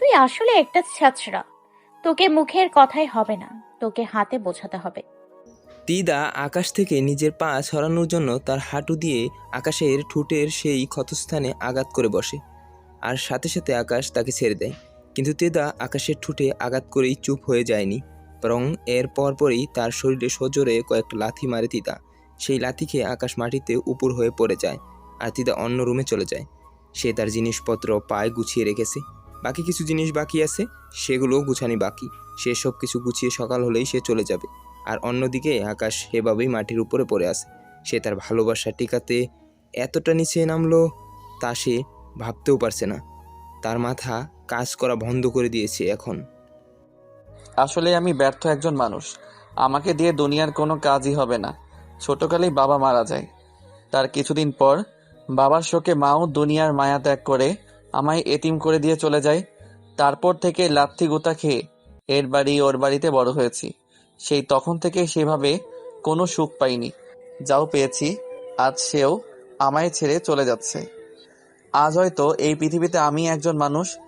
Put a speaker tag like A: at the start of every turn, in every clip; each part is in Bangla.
A: তুই আসলে একটা ছাছড়া তোকে মুখের কথাই হবে না, তোকে হাতে বোঝাতে হবে।
B: তিদা আকাশ থেকে নিজের পা ছড়ানোর জন্য তার হাঁটু দিয়ে আকাশের ঠোঁটের সেই ক্ষতস্থানে আঘাত করে বসে। আর সাথে সাথে আকাশ তাকে ছেড়ে দেয়। কিন্তু তেদা আকাশের ঠোঁটে আঘাত করেই চুপ হয়ে যায়নি। বরং এর পরপরই তার শরীরে সজোরে কয়েকটা লাথি মারে তিদা। সেই লাথি খেয়ে আকাশ মাটিতে উপর হয়ে পড়ে যায়। আর তিদা অন্য রুমে চলে যায়। সে তার জিনিসপত্র পায়ে গুছিয়ে রেখেছে। বাকি কিছু জিনিস বাকি আছে সেগুলো গুছানি বাকি। সে সব কিছু গুছিয়ে সকাল হলেই সে চলে যাবে। আর অন্যদিকে আকাশ সেভাবেই মাটির উপরে পড়ে আছে। সে তার ভালোবাসা টিকাতে এতটা নিচে নামলো তা সে ভাবতেও পারছে না। তার মাথা কাজ করা বন্ধ করে দিয়েছে এখন।
C: আসলে আমি ব্যর্থ একজন মানুষ। আমাকে দিয়ে দুনিয়ার কোনো কাজই হবে না। ছোটকালেই বাবা মারা যায়। তার কিছুদিন পর বাবার শোকে মাও দুনিয়ার মায়া ত্যাগ করে আমায় এতিম করে দিয়ে চলে যায়। তারপর থেকে লাথি গুতা খেয়ে এর বাড়ি ওর বাড়িতে বড় হয়েছি। সেই তখন থেকে সেভাবে কোনো সুখ পাইনি। যাও পেয়েছি, আজ সেও আমায় ছেড়ে চলে যাচ্ছে। আজ হয়তো এই পৃথিবীতে আমি একজন মানুষ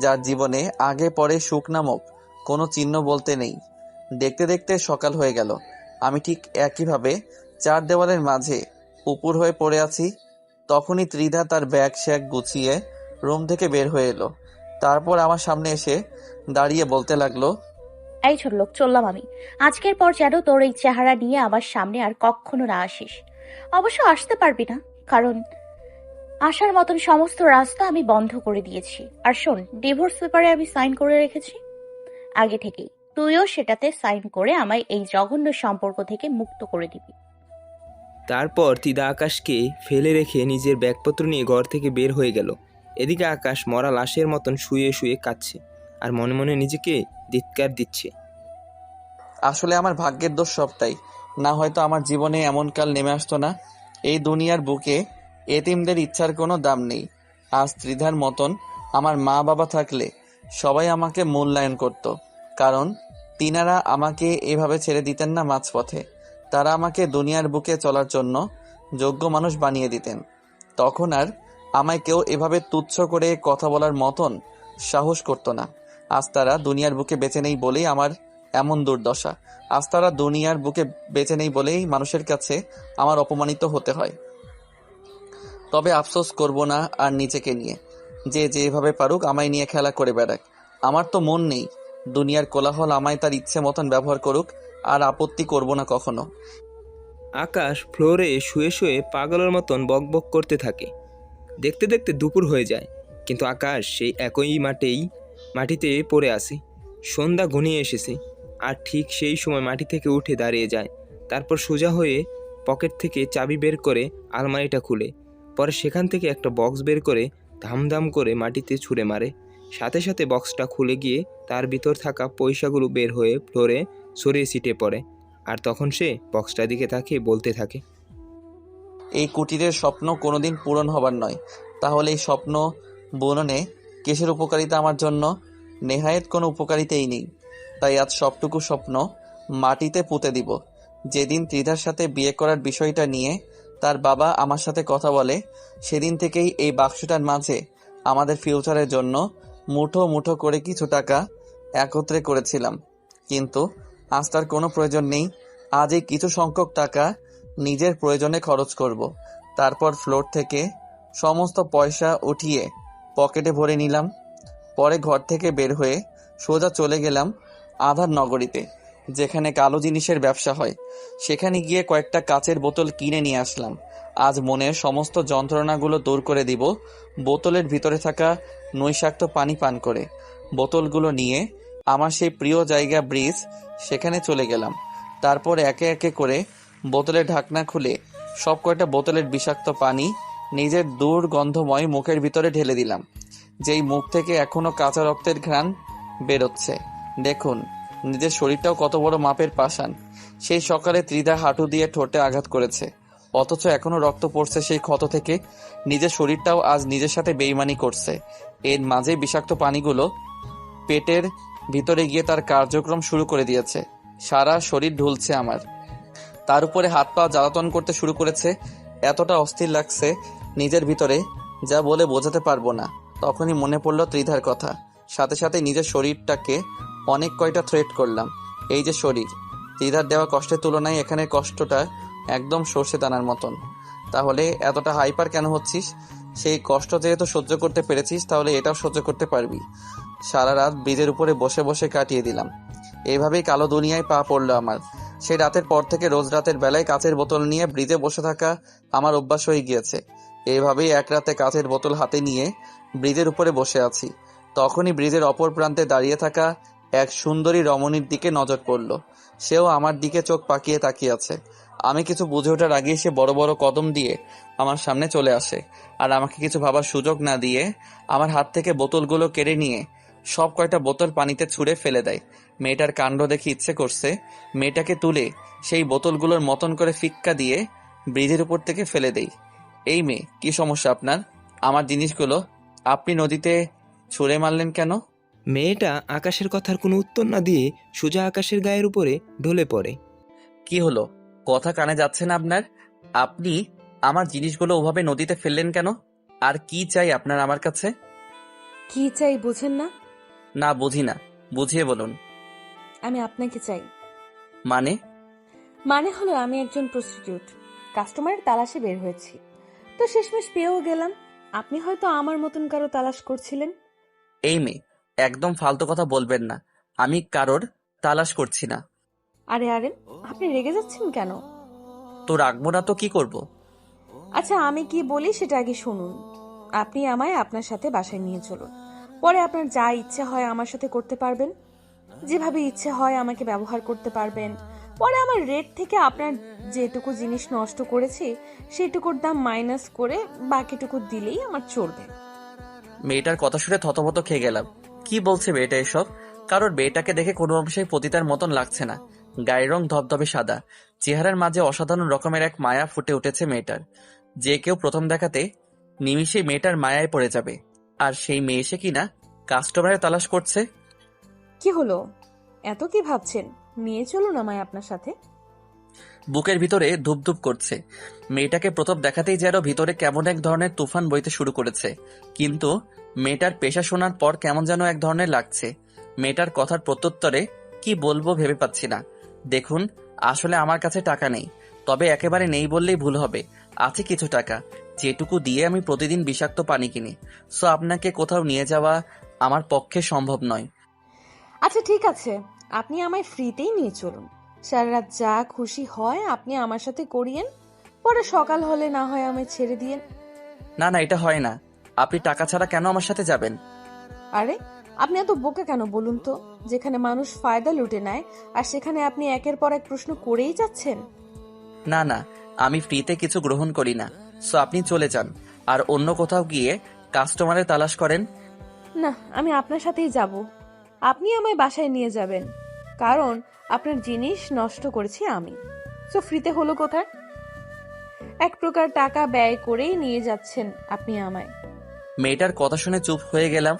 C: যার জীবনে আগে পরে সুখ নামক কোনো চিহ্ন বলতে নেই। দেখতে দেখতে সকাল হয়ে গেল। আমি ঠিক একইভাবে চার দেওয়ালের মাঝে উপুর হয়ে পড়ে আছি। তখনই ত্রিধা তার ব্যাগ শ্যাগ গুছিয়ে রুম থেকে বের হয়ে এলো। তারপর আমার সামনে এসে দাঁড়িয়ে বলতে লাগল
A: এই ছোট লোক চললাম আমি। আজকের পর যেন তোর এই চেহারা নিয়ে আমার সামনে আর কখনো না আসিস। অবশ্য আসতে পারবি না কারণ আসার মতন সমস্ত রাস্তা আমি বন্ধ করে দিয়েছি। আর শোন ডিভোর্স পেপারে আমি সাইন করে রেখেছি। আগে থেকেই। তুইও সেটাতে সাইন করে আমায় এই জঘন্য সম্পর্ক থেকে মুক্ত করে দিবি।
B: তারপর তিদা আকাশকে ফেলে রেখে নিজের ব্যাগপত্র নিয়ে ঘর থেকে বের হয়ে গেল। এদিকে আকাশ মরা লাশের মতন শুয়ে শুয়ে কাঁদছে আর মনে মনে নিজেকে ধিৎকার দিচ্ছে।
C: আসলে আমার ভাগ্যের দোষ সবটাই। না হয়তো আমার জীবনে এমন কাল নেমে আসতো না। এই দুনিয়ার বুকে এতিমদের ইচ্ছার কোনো দাম নেই। আজ ত্রিধার মতন আমার মা বাবা থাকলে সবাই আমাকে মূল্যায়ন করত। কারণ তিনারা আমাকে এভাবে ছেড়ে দিতেন না মাঝপথে। তারা আমাকে দুনিয়ার বুকে চলার জন্য যোগ্য মানুষ বানিয়ে দিতেন। তখন আর আমায় কেউ এভাবে তুচ্ছ করে কথা বলার মতন সাহস করতো না। আজ তারা দুনিয়ার বুকে বেঁচে নেই বলেই আমার এমন দুর্দশা। আজ তারা দুনিয়ার বুকে বেঁচে নেই বলেই মানুষের কাছে আমার অপমানিত হতে হয়। তবে আফসোস করব না আর নিজেকে নিয়ে। যে যেভাবে পারুক আমায় নিয়ে খেলা করে বেড়াক। আমার তো মন নেই। দুনিয়ার কোলাহল আমায় তার ইচ্ছে মতন ব্যবহার করুক আর আপত্তি করব না কখনো।
B: আকাশ ফ্লোরে শুয়ে শুয়ে পাগলের মতন বকবক করতে থাকে। দেখতে দেখতে দুপুর হয়ে যায়, কিন্তু আকাশ সেই একই মাঠেই, মাটিতে পড়ে আসে সন্ধ্যা ঘনিয়ে এসেছে, আর ঠিক সেই সময় মাটি থেকে উঠে দাঁড়িয়ে যায়। তারপর সোজা হয়ে পকেট থেকে চাবি বের করে আলমারিটা খুলে। পরে সেখান থেকে একটা বক্স বের করে ধামধাম করে মাটিতে ছুঁড়ে মারে। সাথে সাথে বক্সটা খুলে গিয়ে তার ভিতর থাকা পয়সাগুলো বের হয়ে ফ্লোরে সরিয়ে ছিটে পড়ে। আর তখন সে বক্সটার দিকে তাকিয়ে বলতে থাকে
C: এই কুটিরের স্বপ্ন কোনোদিন পূরণ হবার নয়। তাহলে এই স্বপ্ন বুননে কিসের উপকারিতা আমার জন্য? নেহায়েত কোনো উপকারিতাই নেই। তাই আজ সবটুকু স্বপ্ন মাটিতে পুঁতে দিব। যেদিন ত্রিধার সাথে বিয়ে করার বিষয়টা নিয়ে তার বাবা আমার সাথে কথা বলে, সেদিন থেকেই এই বাক্সটার মাঝে আমাদের ফিউচারের জন্য মুঠো মুঠো করে কিছু টাকা একত্রে করেছিলাম। কিন্তু আজ তার কোনো প্রয়োজন নেই। আজ এই কিছু সংখ্যক টাকা নিজের প্রয়োজনে খরচ করব। তারপর ফ্লোর থেকে সমস্ত পয়সা উঠিয়ে পকেটে ভরে নিলাম। পরে ঘর থেকে বের হয়ে সোজা চলে গেলাম আধার নগরীতে, যেখানে কালো জিনিসের ব্যবসা হয়। সেখানে গিয়ে কয়েকটা কাচের বোতল কিনে নিয়ে আসলাম। আজ মনের সমস্ত যন্ত্রণাগুলো দূর করে দিব বোতলের ভিতরে থাকা নৈশাক্ত পানি পান করে। বোতলগুলো নিয়ে আমার সেই প্রিয় জায়গা ব্রিজ, সেখানে চলে গেলাম। তারপর একে একে করে বোতলের ঢাকনা খুলে সব কয়টা বোতলের বিষাক্ত পানি নিজের দুর্গন্ধময় মুখের ভিতরে ঢেলে দিলাম, যেই মুখ থেকে এখনও কাঁচা রক্তের ঘ্রাণ বেরোচ্ছে। দেখুন, নিজের শরীরটাও কত বড় মাপের পাষাণ। সেই সকালে ত্রিধা হাঁটু দিয়ে ঠোঁটে আঘাত করেছে, অথচ এখনও রক্ত পড়ছে সেই ক্ষত থেকে। নিজের শরীরটাও আজ নিজের সাথে বেইমানি করছে। এর মাঝে বিষাক্ত পানিগুলো পেটের ভিতরে গিয়ে তার কার্যক্রম শুরু করে দিয়েছে। সারা শরীর ঢুলছে আমার। তার উপরে হাত পা জ্বালাতন করতে শুরু করেছে। এতটা অস্থির লাগছে নিজের ভিতরে, যা বলে বোঝাতে পারব না। তখনই মনে পড়ল ত্রিধার কথা। সাথে সাথে নিজের শরীরটাকে অনেক কয়টা থ্রেট করলাম। এই যে শরীর, ত্রিধার দেওয়া কষ্টের তুলনায় এখানে কষ্টটা একদম সর্ষে দানার মতন। তাহলে এতটা হাইপার কেন হচ্ছিস? সেই কষ্ট যেহেতু সহ্য করতে পেরেছিস, তাহলে এটাও সহ্য করতে পারবি। সারা রাত ব্রিজের উপরে বসে বসে কাটিয়ে দিলাম। এইভাবেই কালো দুনিয়ায় পা পড়ল আমার। সেই রাতের পর থেকে রোজ রাতের বেলায় কাঁচের বোতল নিয়ে ব্রিজে বসে থাকা আমার অভ্যাস হয়ে গিয়েছে। এইভাবেই এক রাতে কাঁচের বোতল হাতে নিয়ে ব্রিজের উপরে বসে আছি। তখনই ব্রিজের অপর প্রান্তে দাঁড়িয়ে থাকা এক সুন্দরী রমণীর দিকে নজর পড়ল। সেও আমার দিকে চোখ পাকিয়ে তাকিয়ে আছে। আমি কিছু বুঝে ওঠার আগেই সে বড় বড় কদম দিয়ে আমার সামনে চলে আসে আর আমাকে কিছু ভাবার সুযোগ না দিয়ে আমার হাত থেকে বোতলগুলো কেড়ে নিয়ে সব কয়টা বোতল পানিতে ছুঁড়ে ফেলে দেয়। মেয়েটার কাণ্ড দেখে ইচ্ছে করছে মেয়েটাকে তুলে সেই বোতলগুলোর মতন করে ফিক্কা দিয়ে ব্রিজের উপর থেকে ফেলে দেই। এই মেয়ে কি সমস্যা আপনার? আমার জিনিসগুলো আপনি নদীতে ছুঁড়ে মারলেন কেন?
B: মেয়েটা আকাশের কথার কোনো উত্তর না দিয়ে সোজা আকাশের গায়ের উপরে ঢলে পড়ে।
C: কি হলো? কথা কানে যাচ্ছে না আপনার? আপনি আমার জিনিসগুলো ওভাবে নদীতে ফেললেন কেন? আর কি চাই আপনার আমার কাছে?
D: কি চাই বুঝেন না?
C: না বুঝি না। বুঝিয়ে বলুন।
D: আমি আপনাকে চাই।
C: মানে?
D: মানে হলো আমি একজন প্রস্টিটিউট কাস্টমারের তালাশে বের হয়েছি। তো শেষমেশ পেয়েও গেলাম। আপনি হয়তো আমার মতন কারও তালাশ করছিলেন।
C: এই মেয়ে একদম ফালতু কথা বলবেন না। আমি কারোর তালাশ করছি না।
D: আরে আরে আপনি রেগে যাচ্ছেন কেন?
C: তো রাখব না তো কি করব।
D: আচ্ছা আমি কি বলি সেটা আগে শুনুন। আপনি আমায় আপনার সাথে বাসায় নিয়ে চলুন। পরে আপনার যা ইচ্ছে হয় আমার সাথে করতে পারবেন। যেভাবে ইচ্ছে হয় আমাকে ব্যবহার করতে পারবেন। পরে আমার রেট থেকে আপনার যেটুকু জিনিস নষ্ট করেছি, সেটুকুর দাম মাইনাস করে বাকিটুকু দিলেই আমার চলবে।
C: মেয়েটার কথা শুনে থতমত খেয়ে গেলাম। কি বলছে মেয়েটা এসব? কারোর মেয়েটাকে দেখে কোনো অংশেই পতিতার মতন লাগছে না। গায়ের রং ধবধবে সাদা। চেহারার মাঝে অসাধারণ রকমের এক মায়া ফুটে উঠেছে মেয়েটার। যে কেউ প্রথম দেখাতে নিমিষে মেয়েটার মায়ায় পড়ে যাবে। আর সেই মেয়ে এসে কিনা? কাস্টমারের তালাশ করছে?
D: কি হলো? এত কি ভাবছেন? নিয়ে চলুন আমায় আপনার সাথে।
C: বুকের ভিতরে ধুপধুপ করছে। মেয়েটাকে প্রথম দেখাতেই যেন ভিতরে কেমন এক ধরনের তুফান বইতে শুরু করেছে। কিন্তু মেয়েটার পেশা শোনার পর কেমন যেন এক ধরনের লাগছে। মেয়েটার কথার প্রত্যুত্তরে কি বলব ভেবে পাচ্ছি না। দেখুন, আসলে আমার কাছে টাকা নেই। তবে একেবারে নেই বললেই ভুল হবে। আছে কিছু টাকা। যেটুকু দিয়ে আমি প্রতিদিন বিষাক্ত পানি কিনি। সো আপনাকে কোথাও নিয়ে যাওয়া আমার পক্ষে সম্ভব নয়।
D: আচ্ছা ঠিক আছে। আপনি আমায় ফ্রিতেই নিয়ে চলুন। সারা রাত যা খুশি হয় আপনি আমার সাথে করিয়েন। পরে সকাল হলে না হয় আমায় ছেড়ে দিয়েন।
C: না না এটা হয় না। আপনি টাকা ছাড়া কেন আমার সাথে যাবেন?
D: আরে আপনি এত বোকা কেন বলুন তো? যেখানে মানুষ ফায়দা লুটে নেয় আর সেখানে আপনি একের পর এক প্রশ্ন করেই যাচ্ছেন।
C: না না আমি ফ্রিতে কিছু গ্রহণ করি না। সো আপনি চলে যান। আর অন্য কোথাও গিয়ে কাস্টমারের তালাশ করেন।
D: না আমি আপনার সাথেই যাব। আপনি আমায় বাসায় নিয়ে যাবেন। কারণ আপনার জিনিস নষ্ট করেছি আমি। তো ফ্রিতে হলো কোথায়? এক প্রকার টাকা ব্যয় করেই নিয়ে যাচ্ছেন আপনি আমায়।
C: মেয়েটার কথা শুনে চুপ হয়ে গেলাম।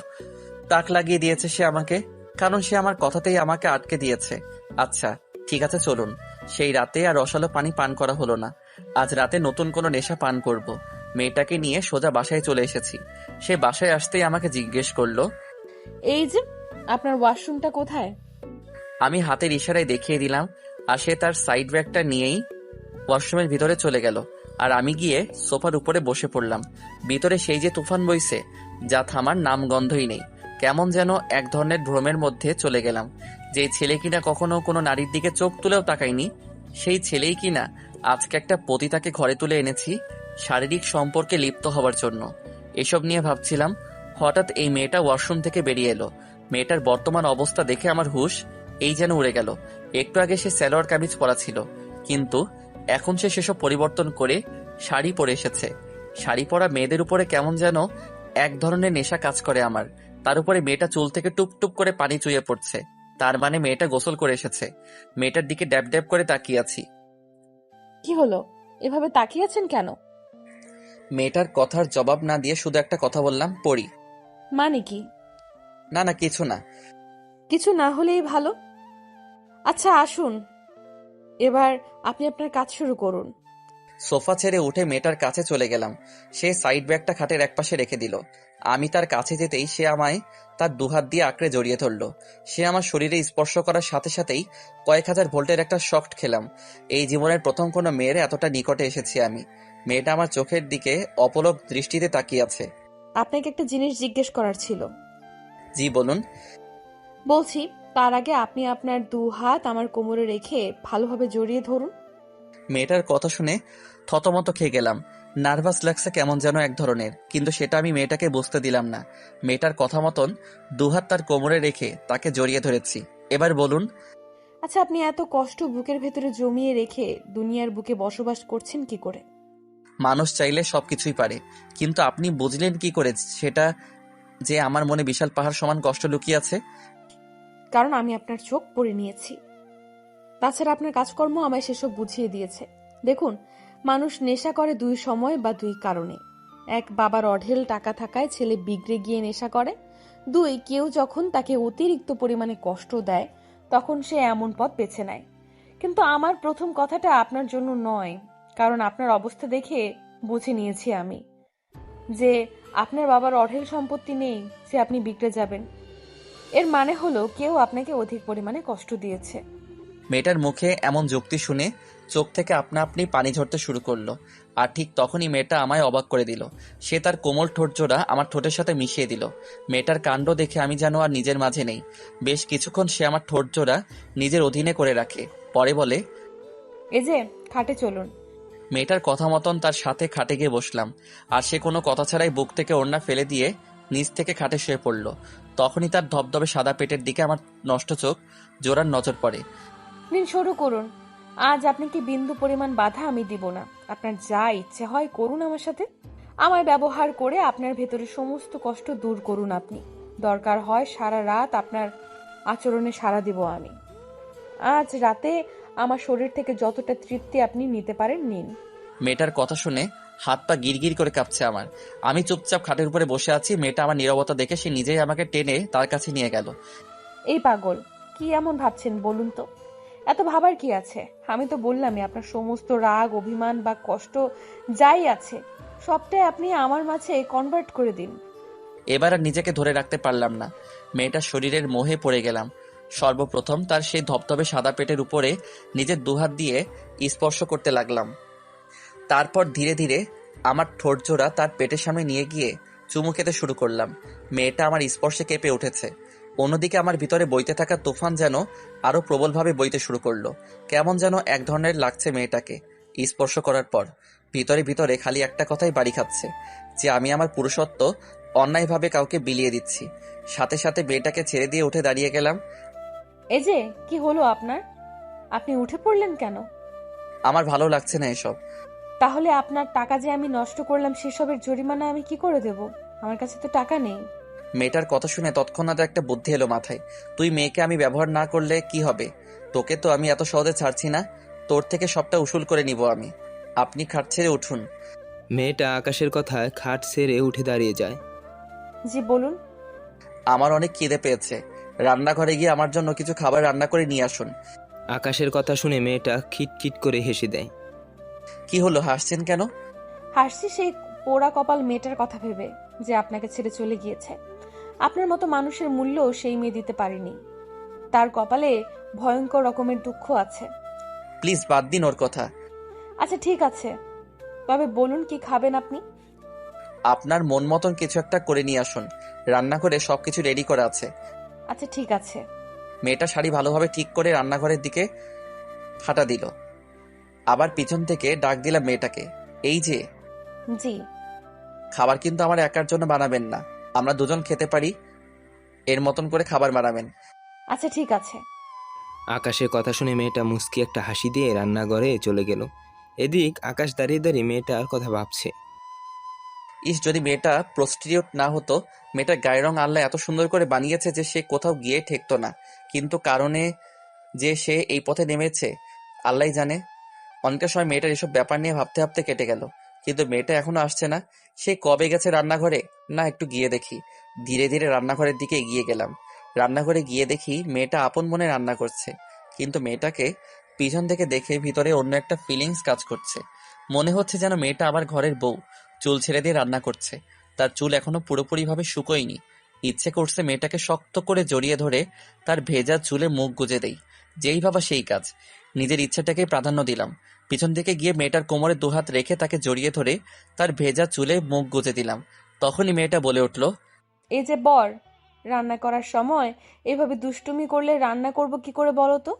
C: তাক লাগিয়ে দিয়েছে সে আমাকে কারণ সে আমার কথাতেই আমাকে আটকে দিয়েছে। আচ্ছা ঠিক আছে চলুন। সেই রাতে আর রসালো পানি পান করা হলো না। আজ রাতে নতুন কোনো নেশা পান করব। মেয়েটাকে নিয়ে সোজা বাসায় চলে এসেছি। সে বাসায় আসতেই আমাকে জিজ্ঞেস করল
D: এই যে আপনার ওয়াশরুমটা কোথায়?
C: আমি হাতের ইশারায় দেখিয়ে দিলাম, আর সে তার সাইড ব্যাগটা নিয়েই ওয়াশরুমের ভিতরে চলে গেল। আর আমি গিয়ে সোফার উপরে বসে পড়লাম। ভিতরে সেই যে তুফান বইছে, যা থামার নাম গন্ধই নেই। কেমন যেন এক ধরনের ভ্রমের মধ্যে চলে গেলাম। যে ছেলে কিনা কখনো কোনো নারীর দিকে চোখ তুলেও তাকায়নি, সেই ছেলেই কিনা আজকে একটা পতিতাকে ঘরে তুলে এনেছি, শারীরিক সম্পর্কে লিপ্ত হওয়ার জন্য। এসব নিয়ে ভাবছিলাম, হঠাৎ এই মেয়েটা ওয়াশরুম থেকে বেরিয়ে এলো। মেয়েটার বর্তমান অবস্থা দেখে আমার হুশ এই যেন উড়ে গেল। একটু আগে সে স্যালোয়ার কামিজ পরা ছিল কিন্তু এখন সে সেসব পরিবর্তন করে শাড়ি পরে এসেছে। শাড়ি পরা মেয়েদের উপরে কেমন যেন এক ধরনের নেশা কাজ করে আমার। তার উপরে মেয়েটা চুল থেকে টুপ টুপ করে পানি চুইয়ে পড়ছে। তার মানে মেয়েটা গোসল করে এসেছে। মেয়েটার দিকে ড্যাব ড্যাব করে তাকিয়ে আছি।
D: কি হলো? এভাবে তাকিয়ে আছেন কেন?
C: মেয়েটার কথার জবাব না দিয়ে শুধু একটা কথা বললাম পড়ি।
D: মানে কি?
C: না না কিছু না।
D: কিছু না হলেই ভালো। আচ্ছা আসুন। এবার আপনি আপনার কাজ শুরু করুন।
C: সোফা ছেড়ে উঠে মেয়েটার কাছে চলে গেলাম। সে সাইড ব্যাগটা খাটের একপাশে রেখে দিল। আমি তার কাছে যেতেই সে আমায় তার দুহাত দিয়ে আঁকড়ে জড়িয়ে ধরলো। সে আমার শরীরে স্পর্শ করার সাথে সাথেই কয়েক হাজার ভোল্টের একটা শক্ট খেলাম। এই জীবনের প্রথম কোনো মেয়ের এতটা নিকটে এসেছি আমি। মেয়েটা আমার চোখের দিকে অপলক দৃষ্টিতে তাকিয়ে আছে।
D: আপনাকে একটা জিনিস জিজ্ঞেস করার ছিল।
C: জি বলুন।
D: বলছি তার আগে আপনি আপনার দু হাত আমার কোমরে রেখে ভালোভাবে জড়িয়ে ধরুন।
C: মেয়েটার কথা শুনে থতমত খেয়ে গেলাম। নার্ভাস লাগছে কেমন যেন এক ধরনের কিন্তু সেটা আমি মেয়েটাকে বুঝতে দিলাম না। মেয়েটার কথা মতন দুহাত তার কোমরে রেখে তাকে জড়িয়ে ধরেছি। এবার বলুন।
D: আচ্ছা আপনি এত কষ্ট বুকের ভেতরে জমিয়ে রেখে দুনিয়ার বুকে বসবাস করছেন কি করে?
C: মানুষ চাইলে সবকিছুই পারে কিন্তু আপনি বুঝলেন কি করে সেটা যে আমার মনে বিশাল পাহাড় সমান কষ্ট লুকিয়ে আছে।
D: কারণ আমি আপনার চোখ পড়ে নিয়েছি। তাছাড়া আপনার কাজকর্ম আমায় সেসব বুঝিয়ে দিয়েছে। দেখুন, মানুষ নেশা করে দুই সময় বা দুই কারণে। এক, বাবার অঢেল টাকা থাকায় ছেলে বিগড়ে গিয়ে নেশা করে। দুই, কেউ যখন তাকে অতিরিক্ত পরিমাণে কষ্ট দেয়, তখন সে এমন পথ বেছে নেয়। কিন্তু আমার প্রথম কথাটা আপনার জন্য নয়, কারণ আপনার অবস্থা দেখে বুঝে নিয়েছি আমি। যে আপনার বাবার অঢেল সম্পত্তি নেই যে আপনি বিগড়ে যাবেন। এর মানে হলো কেউ আপনাকে অধিক পরিমাণে কষ্ট দিয়েছে।
C: মেয়েটার মুখে এমন যুক্তি শুনে চোখ থেকে আপনা আপনি পানি ঝরতে শুরু করল আর ঠিক তখনই মেয়েটা আমায় অবাক করে দিল। সে তার কোমল ঠোঁটজোড়া আমার ঠোঁটের সাথে মিশিয়ে দিল। মেয়েটার কাণ্ড দেখে আমি যেন আর নিজের মাঝে নেই। বেশ কিছুক্ষণ সে আমার ঠোঁটজোড়া নিজের অধীনে করে রাখে পরে বলে
D: এই যে খাটে চলুন।
C: মেয়েটার কথা মতন তার সাথে খাটে গিয়ে বসলাম, আর সে কোনো কথা ছাড়াই বুক থেকে ওড়না ফেলে দিয়ে নিচ থেকে খাটে শুয়ে পড়ল। তখনই তার ধবধবে সাদা পেটের দিকে আমার নষ্ট চোখ জোরার নজর পড়ে।
D: নিন শুরু করুন। আজ আপনাকে বিন্দু পরিমাণ বাধা আমি দিব না। আপনার যা ইচ্ছে হয় করুন আমার সাথে। আমায় ব্যবহার করে আপনার ভেতরে সমস্ত কষ্ট দূর করুন আপনি। দরকার হয় সারা রাত আপনার আচরণে সাড়া দিব আমি। আজ রাতে আমার শরীর থেকে যতটা তৃপ্তি আপনি নিতে পারেন নিন।
C: মেয়েটার কথা শুনে হাত পা গিরগির করে কাঁপছে আমার। আমি চুপচাপ খাটের উপরে বসে আছি মেয়েটা আমার নীরবতা দেখে সে নিজেই আমাকে টেনে তার কাছে নিয়ে গেল।
D: এই পাগল কি এমন ভাবছেন বলুন তো? এত ভাবার কি আছে? আমি তো বললামই আপনার সমস্ত রাগ অভিমান বা কষ্ট যাই আছে সবটাই আপনি আমার মাঝে কনভার্ট করে দিন।
C: এবার আর নিজেকে ধরে রাখতে পারলাম না। মেয়েটার শরীরের মোহে পড়ে গেলাম। সর্বপ্রথম তার সেই ধবধবে সাদা পেটের উপরে নিজের দুহাত দিয়ে স্পর্শ করতে লাগলাম। তারপর ধীরে ধীরে আমার ঠোঁটজোড়া তার পেটের সামনে নিয়ে গিয়ে চুমু খেতে শুরু করলাম। মেয়েটা আমার স্পর্শে কেঁপে উঠেছে। অন্যদিকে আমার ভিতরে বইতে থাকা তুফান যেন আরও প্রবলভাবে বইতে শুরু করল। কেমন যেন এক ধরনের লাগছে মেয়েটাকে স্পর্শ করার পর। ভিতরে ভিতরে খালি একটা কথাই বাড়ি খাচ্ছে, যে আমি আমার পুরুষত্ব অন্যায়ভাবে কাউকে বিলিয়ে দিচ্ছি। সাথে সাথে মেয়েটাকে ছেড়ে দিয়ে উঠে দাঁড়িয়ে গেলাম
D: এই যে কি হলো আপনার? আপনি উঠে পড়লেন কেন?
C: আমার ভালো লাগছে না এসব।
D: তাহলে আপনার টাকা যে আমি নষ্ট করলাম সেসবের জরিমানা আমি কি করে দেব? আমার কাছে তো টাকা নেই।
C: মেয়েটার কথা শুনে তৎক্ষণাৎ একটা বুদ্ধি এলো মাথায়। তুই মেয়েকে আমি ব্যবহার না করলে কি হবে? তোকে তো আমি এত সহজে ছাড়ছি না। তোর থেকে সবটা উসুল করে নিব আমি। আপনি খাট ছেড়ে উঠুন।
B: মেয়েটা আকাশের কথায় খাট ছেড়ে উঠে দাঁড়িয়ে যায়।
D: জি বলুন।
C: আমার অনেক খিদে পেয়েছে। রান্নাঘরে গিয়ে আমার জন্য কিছু খাবার রান্না করে নিয়ে আসুন।
B: আকাশের কথা শুনে মেয়েটা খিটখিট করে হেসে দেয়।
C: কি হলো হাসছেন কেন?
D: হাসছি সেই পোড়া কপাল মেয়েটার কথা ভেবে যে আপনাকে ছেড়ে চলে গিয়েছে। আপনার মতো মানুষের মূল্য সেই মেয়ে দিতে পারেনি। তার কপালে ভয়ঙ্কর রকমের দুঃখ আছে।
C: প্লিজ বাদ দিন ওর কথা।
D: আচ্ছা ঠিক আছে। তবে বলুন কি খাবেন আপনি?
C: আপনার মন মতন কিছু একটা করে নিয়ে আসুন। রান্না করে সবকিছু রেডি করা আছে।
D: আচ্ছা ঠিক আছে।
C: মেয়েটা শাড়ি ভালোভাবে ঠিক করে রান্নাঘরের দিকে হাঁটা দিল। আবার পিছন থেকে ডাক দিলাম মেয়েটাকে এই যে
D: জি।
C: খাবার কিন্তু আমার একার জন্য বানাবেন না। আমরা দুজন খেতে পারি এর মতন করে খাবার বানাবেন।
D: আচ্ছা ঠিক আছে।
B: আকাশের কথা শুনে মেয়েটা মুস্কি একটা হাসি দিয়ে রান্নাঘরে চলে গেল। এদিক আকাশ দাঁড়িয়ে দাঁড়িয়ে মেয়েটার কথা ভাবছে।
C: ইস, যদি মেয়েটা প্রস্টিটিউট না হতো, মেয়েটার গায়ের রং আল্লাহ এত সুন্দর করে বানিয়েছে যে সে কোথাও গিয়ে ঠেকতো না। কিন্তু কারণে যে সে এই পথে নেমেছে আল্লাহ জানে। অনেকটা সময় মেয়েটার এসব ব্যাপার নিয়ে ভাবতে ভাবতে কেটে গেল। কিন্তু মেয়েটা এখনও আসছে না। সে কবে গেছে রান্নাঘরে? না, একটু গিয়ে দেখি। ধীরে ধীরে রান্নাঘরের দিকে এগিয়ে গেলাম। রান্নাঘরে গিয়ে দেখি মেয়েটা আপন মনে রান্না করছে। কিন্তু মেয়েটাকে পিছন থেকে দেখে ভিতরে অন্য একটা ফিলিংস কাজ করছে। মনে হচ্ছে যেন মেয়েটা আবার ঘরের বউ। চুল ছেড়ে দিয়ে রান্না করছে। তার চুল এখনও পুরোপুরিভাবে শুকোয়নি। ইচ্ছে করছে মেয়েটাকে শক্ত করে জড়িয়ে ধরে তার ভেজা চুলে মুখ গুজে দেই। যেই ভাবা সেই কাজ। নিজের ইচ্ছাটাকে প্রাধান্য দিলাম। পিছন থেকে গিয়ে মেয়েটার কোমরে দুহাত রেখে তাকে জড়িয়ে ধরে তার ভেজা চুলে মুখ গুজে দিলাম। তখনই মেয়েটা বলে উঠল
D: এই যে বর রান্না করার সময় এভাবে দুষ্টুমি করলে রান্না করব কি করে বলো তো?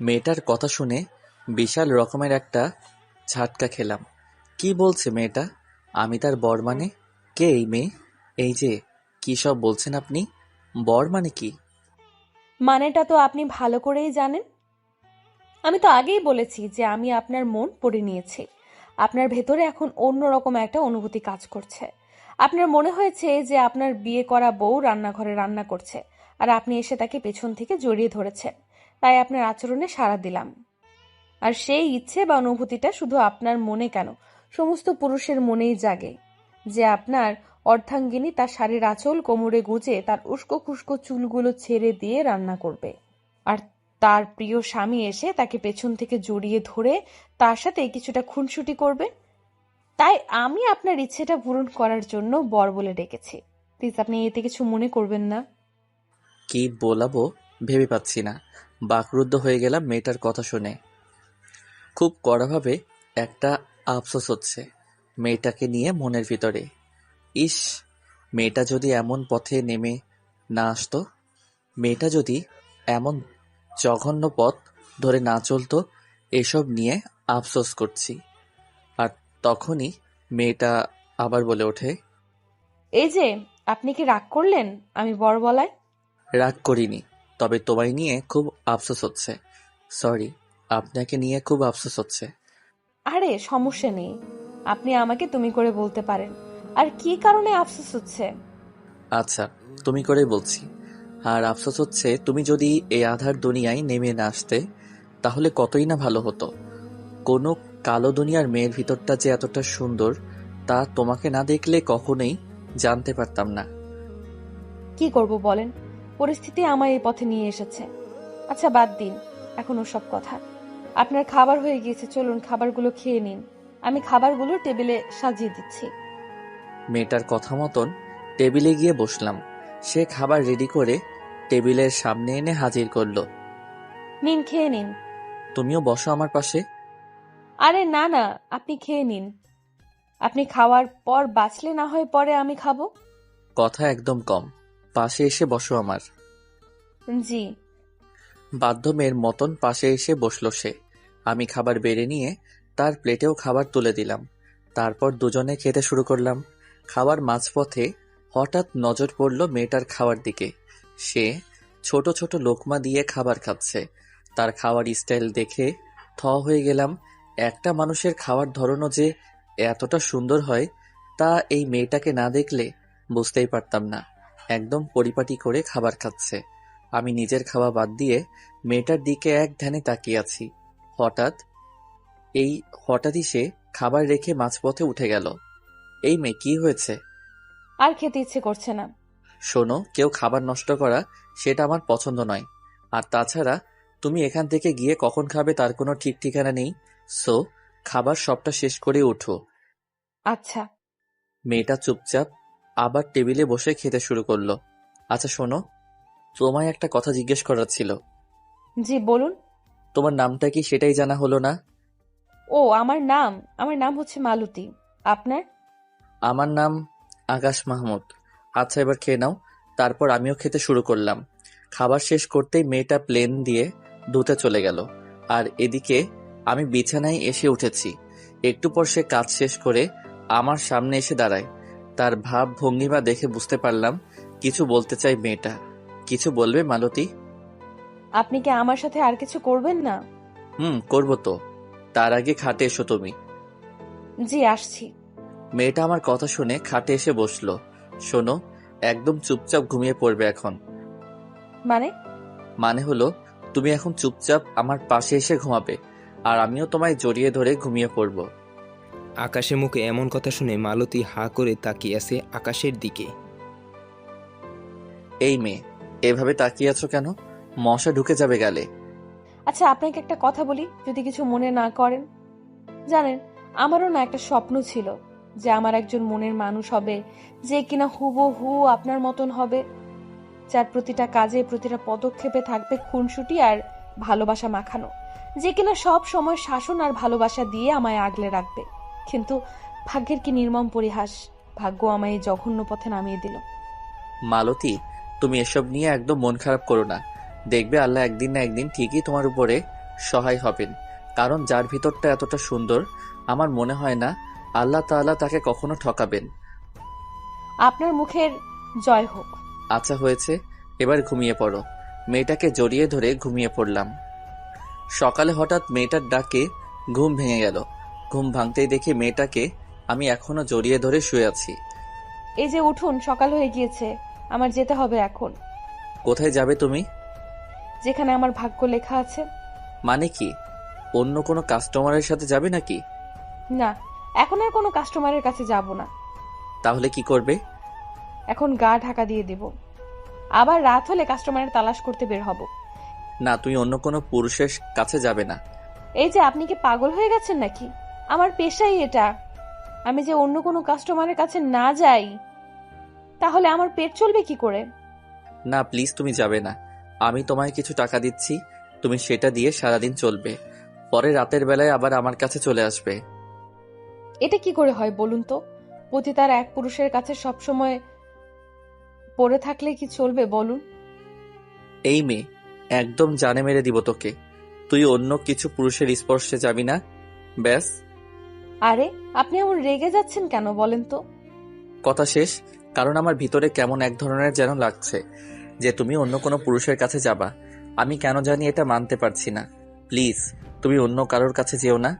C: মেয়েটার কথা শুনে বিশাল রকমের একটা ঝাটকা খেলাম। কি বলছে মেয়েটা? আমি তার বর মানে? কে এই মেয়ে? এই যে, কি সব বলছেন আপনি? বর মানে কি?
D: মানেটা তো আপনি ভালো করেই জানেন। আমি তো আগেই বলেছি যে আমি আপনার মন পড়ে নিয়েছি। আপনার ভেতরে এখন অন্যরকম একটা অনুভূতি কাজ করছে। আপনার মনে হয়েছে যে আপনার বিয়ে করা বউ রান্নাঘরে রান্না করছে আর আপনি এসে তাকে পেছন থেকে জড়িয়ে ধরেছেন। তাই আপনার আচরণে সাড়া দিলাম। আর সেই ইচ্ছে বা অনুভূতিটা শুধু আপনার মনে কেন? সমস্ত পুরুষের মনেই জাগে যে আপনার অর্ধাঙ্গিনী তার শাড়ির আঁচল কোমরে গুজে তার উস্কো খুস্কো চুলগুলো ছেড়ে দিয়ে রান্না করবে। আর তার প্রিয় স্বামী এসে তাকে পেছন থেকে জড়িয়ে ধরে তার সাথে কিছুটা খুনসুটি করবে। তাই আমি আপনার ইচ্ছেটা পূরণ করার জন্য বর বলে ডেকেছি। প্লিজ, আপনি এতে কিছু মনে করবেন না।
C: কি বলাবো, ভেবে পাচ্ছি না। বাকরুদ্ধ হয়ে গেলাম মেয়েটার কথা শুনে। খুব কড়াভাবে একটা আফসোস হচ্ছে মেয়েটাকে নিয়ে মনের ভিতরে। ইস মেয়েটা যদি এমন পথে নেমে না আসতো? মেয়েটা যদি এমন জঘন্য পথ ধরে না চলতো এসব নিয়ে আফসোস করছি। আর তখনই মেয়েটা আবার বলে ওঠে
D: এই যে আপনি কি রাগ করলেন? আমি বর বলায়
C: রাগ করিনি তবে তোমায় নিয়ে খুব আফসোস হচ্ছে। সরি আপনাকে নিয়ে খুব আফসোস হচ্ছে।
D: আরে সমস্যা নেই। আপনি আমাকে তুমি করে বলতে পারেন। আর কি কারণে আফসোস হচ্ছে?
C: আচ্ছা তুমি করেই বলছি। আর আফসোস হচ্ছে তুমি যদি এই আধার দুনিয়ায় নেমে না আসতে তাহলে কতই না ভালো হতো। কোনো কালো দুনিয়ার মেয়ের ভিতরটা যে এতটা সুন্দর তা তোমাকে না দেখলে কখনোই জানতে পারতাম না।
D: কি করব বলেন? পরিস্থিতি আমায় এই পথে নিয়ে এসেছে। আচ্ছা বাদ দিন। এখন সব কথা। আপনার খাবার হয়ে গিয়েছে চলুন খাবারগুলো খেয়ে নিন। আমি খাবারগুলো টেবিলে সাজিয়ে দিচ্ছি।
C: মেয়েটার কথা মতন টেবিলে গিয়ে বসলাম। সে খাবার রেডি করে টেবিলের সামনে এনে হাজির করল।
D: নিন খেয়ে নিন।
C: তুমিও বসো আমার পাশে।
D: আরে না না আপনি খেয়ে নিন। আপনি খাওয়ার পর বাঁচলে না হয় পরে আমি খাব?
C: কথা একদম কম। পাশে এসে বসো আমার।
D: জি।
C: বাধ্যমের মতন পাশে এসে বসল সে। আমি খাবার বেড়ে নিয়ে তার প্লেটেও খাবার তুলে দিলাম। তারপর দুজনে খেতে শুরু করলাম। খাবার মাঝপথে হঠাৎ নজর পড়ল মেয়েটার খাওয়ার দিকে। সে ছোট ছোট লোকমা দিয়ে খাবার খাচ্ছে। তার খাওয়ার স্টাইল দেখে থ হয়ে গেলাম। একটা মানুষের খাওয়ার ধরনও যে এতটা সুন্দর হয়, তা এই মেয়েটাকে না দেখলে বুঝতেই পারতাম না। একদম পরিপাটি করে খাবার খাচ্ছে। আমি নিজের খাওয়া বাদ দিয়ে মেয়েটার দিকে এক ধ্যানে তাকিয়ে আছি। হঠাৎ এই হঠাৎই সে খাবার রেখে মাঝপথে উঠে গেল। এই মেয়ে কি হয়েছে?
D: আর খেতে ইচ্ছে করছে না।
C: শোনো কেউ খাবার নষ্ট করা সেটা আমার পছন্দ নয়। আর তাছাড়া তুমি এখান থেকে গিয়ে কখন খাবে তার কোনো ঠিক ঠিকানা নেই। সো খাবার সবটা শেষ করে উঠো
D: আচ্ছা।
C: মেয়েটা চুপচাপ আবার টেবিলে বসে খেতে শুরু করল। আচ্ছা শোনো তোমায় একটা কথা জিজ্ঞেস করার ছিল।
D: জি বলুন।
C: তোমার নামটা কি সেটাই জানা হলো না?
D: ও আমার নাম আমার নাম হচ্ছে মালতী। আপনার?
C: আমার নাম আকাশ মাহমুদ। আচ্ছা এবার খেয়ে নাও। তারপর আমিও খেতে শুরু করলাম। খাবার শেষ করতেই মেয়েটা প্লেন দিয়ে ধুতে চলে গেল। আর এদিকে আমি বিছানায় এসে উঠেছি। একটু পর সে কাজ শেষ করে আমার সামনে এসে দাঁড়ায়। তার ভাব ভঙ্গিমা দেখে বুঝতে পারলাম কিছু বলতে চাই মেয়েটা। কিছু বলবে মালতী?
D: আপনি কি আমার সাথে আর কিছু করবেন না?
C: হুম করব তো। তার আগে খাটে এসো তুমি।
D: জি আসছি।
C: মেয়েটা আমার কথা শুনে খাটে এসে বসল। শোনো একদম চুপচাপ ঘুমিয়ে পড়বে এখন।
D: মানে?
C: মানে হলো তুমি এখন চুপচাপ আমার পাশে এসে ঘুমাবে আর আমিও তোমায় জড়িয়ে ধরে ঘুমিয়ে পড়ব।
B: আকাশে মুখে এমন কথা শুনে মালতী হা করে তাকিয়ে আছে আকাশের দিকে।
C: এই মেয়ে এভাবে তাকিয়ে আছো কেন? মশা ঢুকে যাবে গেলে।
D: আচ্ছা আপনাকে একটা কথা বলি যদি কিছু মনে না করেন। জানেন আমারও না একটা স্বপ্ন ছিল যে আমার একজন মনের মানুষ হবে যে কিনা হুবহু আপনার মতন হবে যার প্রতিটা কাজে প্রতিটা পদক্ষেপে থাকবে খুনসুটি আর ভালোবাসা মাখানো। যে কিনা সব সময় শাসন আর ভালোবাসা দিয়ে আমায় আগলে রাখবে। কিন্তু ভাগ্যের কি নির্মম পরিহাস ভাগ্য আমায় এই জঘন্য পথে নামিয়ে দিল।
C: মালতী তুমি এসব নিয়ে একদম মন খারাপ করো না। দেখবে আল্লাহ একদিন না একদিন ঠিকই তোমার উপরে সহায় হবেন। কারণ যার ভিতরটা এতটা সুন্দর আমার মনে হয় না আল্লাহ তাআলা তাকে কখনো ঠকাবেন।
D: আপনার মুখের জয় হোক।
C: আচ্ছা হয়েছে এবার ঘুমিয়ে পড়ো। মেয়েটাকে জড়িয়ে ধরে ঘুমিয়ে পড়লাম। সকালে হঠাৎ মেয়েটার ডাকে ঘুম ভেঙে গেল। ঘুম ভাঙতেই দেখি মেয়েটাকে আমি এখনও জড়িয়ে ধরে শুয়ে আছি।
D: এই যে উঠুন সকাল হয়ে গিয়েছে আমার যেতে হবে এখন।
C: কোথায় যাবে তুমি?
D: যেখানে আমার ভাগ্য লেখা আছে।
C: মানে কি? অন্য কোনো কাস্টমারের সাথে যাবে নাকি?
D: না এখন আর কোনো কাস্টমারের কাছে যাব না।
C: তাহলে কি করবে?
D: এখন গা ঢাকা দিয়ে দেব। আবার রাত হলে কাস্টমারের তালাশ করতে বের হব।
C: না তুই অন্য কোনো পুরুষের কাছে যাবে না।
D: এই যে আপনি কি পাগল হয়ে গেছেন নাকি? আমার পেশাই এটা। আমি যে অন্য কোনো কাস্টমারের কাছে না যাই তাহলে আমার পেট চলবে কি করে?
C: না প্লিজ তুমি যাবে না। আমি তোমায় কিছু টাকা দিচ্ছি তুমি সেটা দিয়ে সারাদিন চলবে। পরে রাতের বেলায় আবার আমার কাছে চলে আসবে।
D: এটা কি করে হয় বলুন তো? পতি তার এক পুরুষের কাছে সবসময় পড়ে থাকলে কি চলবে বলুন?
C: এই মেয়ে একদম জানে মেরে দিব তোকে। তুই অন্য কিছু পুরুষের স্পর্শে যাবি না। ব্যাস।
D: আরে আপনি এমন রেগে যাচ্ছেন কেন বলেন তো?
C: কথা শেষ। কারণ আমার ভিতরে কেমন এক ধরনের যেন লাগছে। যে তুমি অন্য কোনো পুরুষের কাছে যাবা। আমি কেন জানি এটা মানতে পারছি না। প্লিজ, তুমি অন্য কারোর কাছে যেও না।